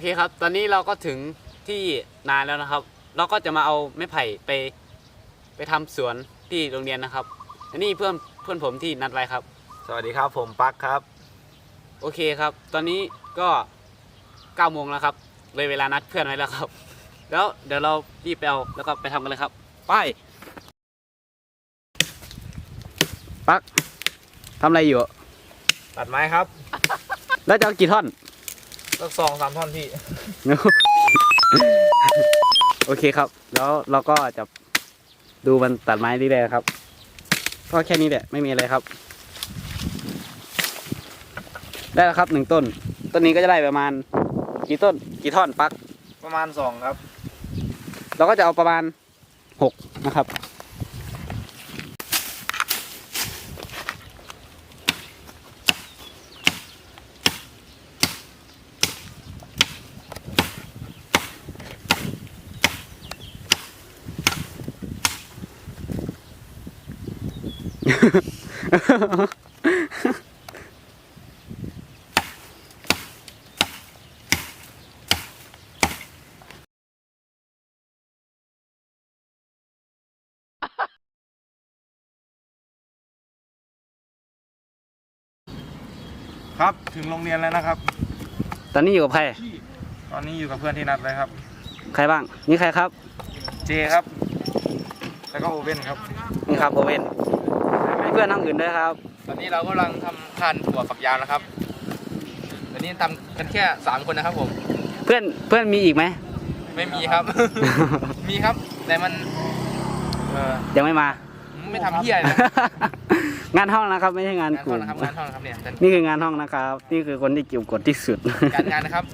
เคครับ ตอนนี้เราก็ถึงที่นาแล้วนะครับ เราก็จะมาเอาไม้ไผ่ไป ไปทำสวนที่โรงเรียนนะครับอันนี้เพื่อนเพื่อนผมที่นัดไว้ครับ สวัสดีครับผมปักครับ โอเคครับ ตอนนี้ก็เก้าโมงแล้วครับ เลยเวลานัดเพื่อนไว้แล้วครับ แล้วเดี๋ยวเรารีบไปเอาแล้วก็ไปทำกันเลยครับ ไป ปักทำอะไรอยู่ ตัดไม้ครับ แล้วจะเอากี่ท่อน สักสองสามท่อนพี่ โอเคครับ แล้วเราก็จะดูมันตัดไม้นี่เลยๆครับก็แค่นี้แหละไม่มีอะไรครับ ได้แล้วครับหนึ่งต้น ต้นนี้ก็จะได้ประมาณ กี่ต้น กี่ท่อนปัก ประมาณสองครับ เราก็จะเอาประมาณหกนะครับ ครับ ถึงโรงเรียนแล้วนะครับ ตอนนี้อยู่กับใคร ตอนนี้อยู่กับเพื่อนที่นัดไว้ครับ ใครบ้าง นี่ใครครับ เจครับ แล้วก็โอเว่นครับ นี่ครับโอเว่นมี เพื่อนน้องอื่นด้วยครับ ตอนนี้เรากำลังทำทานถั่วฝักยาวนะครับ ตอนนี้ทำกันแค่สามคนนะครับผม เพื่อนเพื่อนมีอีกไหม ไม่มีครับ มีครับ แต่มันเออยังไม่มา ไม่ทำเพี้ยเลยนะ งานห้องนะครับ ไม่ใช่งานงานกห้อลุ่งมนะครับงานห้องนะครับเนี่ยแต่นี่คืองานห้องนะครับ นี่คือคนที่เกี่ยวกดที่สุด การงานนะครับ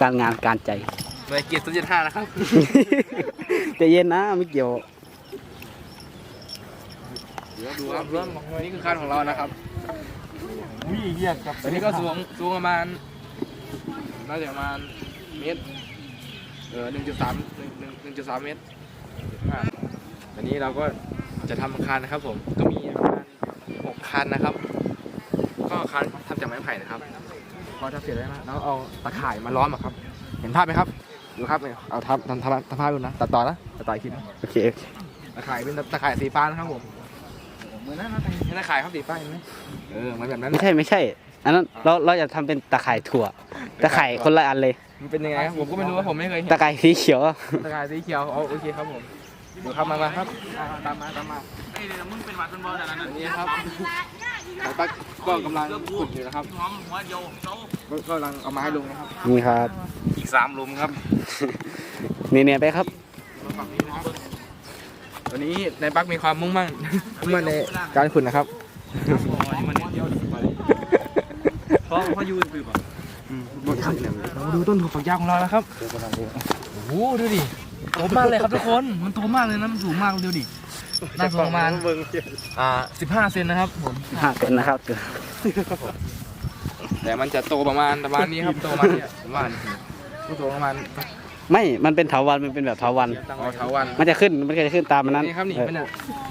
การงานการใจ หน่วยเกียรติสุดยห้านะครับ ใจะเย็นนะไม่เกี่ยวเดี๋ยวดูครับเริ่มนี่คือคานของเรานะครับวิ่งเยียดกับตอนนี้ก็สูงสูงประมาณน่าจะประมาณเมตรเออหนึ่งจุดสามหนึ่งหนึ่งจุดสามเมตรอ่าตอนนี้เราก็จะทำคานนะครับผมก็มีประมาณหกคานนะครับ ก็คานทำจากไม้ไผ่นะครับพอทำเสร็จแล้วนะแล้วเอาตะข่ายมาล้อมอะครับ เห็นภาพไหมครับดูครับเนี่ยเอาทับทำทำทำภาพดูนะตัดต่อนะตัดต่ออีกทีนะโอเคตะข่ายเป็นตะข่ายสีฟ้านะครับผม มือนนั่นนะเป็นตะข่ายครับสีฟ้าเห็นไหมเออเหมือนแบบนั้น ไม่ใช่ไม่ใช่ อันนั้นเราเราจะทำเป็นตะข่ายถั่ว ตะข่ายคนละอันเลย มันเป็นยังไงครับผมก็ไม่รู้ว่าผมไม่เคยเห็นตะข่ายสีเขียว ตะข่ายสีเขียวอ๋อโอเคครับผมเดี๋ยวครับมามาครับอ่าตามมาตามมาอันนี้ครับไอ้ตั๊กก็กำลังขุดอยู่นะครับก็กำลังเอาไม้ลงนะครับ นี่ครับ อีกสามหลุมครับนี่เนี่ยไปครับ ฝั่งนี้นะครับ วันนี้นายปักมีความมุ่งมั่นมุ่งมั่นในการขุดนะครับ เพราะเขายืนปืนเรามาดูต้นถั่วฝักยาวของเราแล้วครับ โอ้โหดูดิโตมากเลยครับทุกคน มันโตมากเลยนะ มันสูงมากดูดิน่าสูงประมาณอ่า15เซนนะครับผมห้าเป็นนะครับแต่มันจะโตประมาณประมาณนี้ครับ โตประมาณเนี้ยประมาณโตประมาณ ไม่มันเป็นเถาวันมันเป็นแบบเถาวันอ๋อเถาวันมันจะขึ้นมันจะขึ้นตามมันนั้นนี่ครับนี่เออมันเนี่ย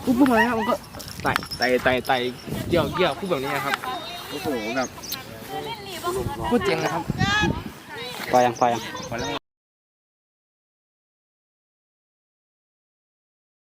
ปุ๊บปุ๊บมาเลยครับมันก็ไต่ไต่ไต่ไต่เกี่ยวเกี่ยวปุ๊บแบบนี้นะครับโอ้โหแบบพูดเจ๋งนะครับปล่อยยังปล่อยยังพอแล้ว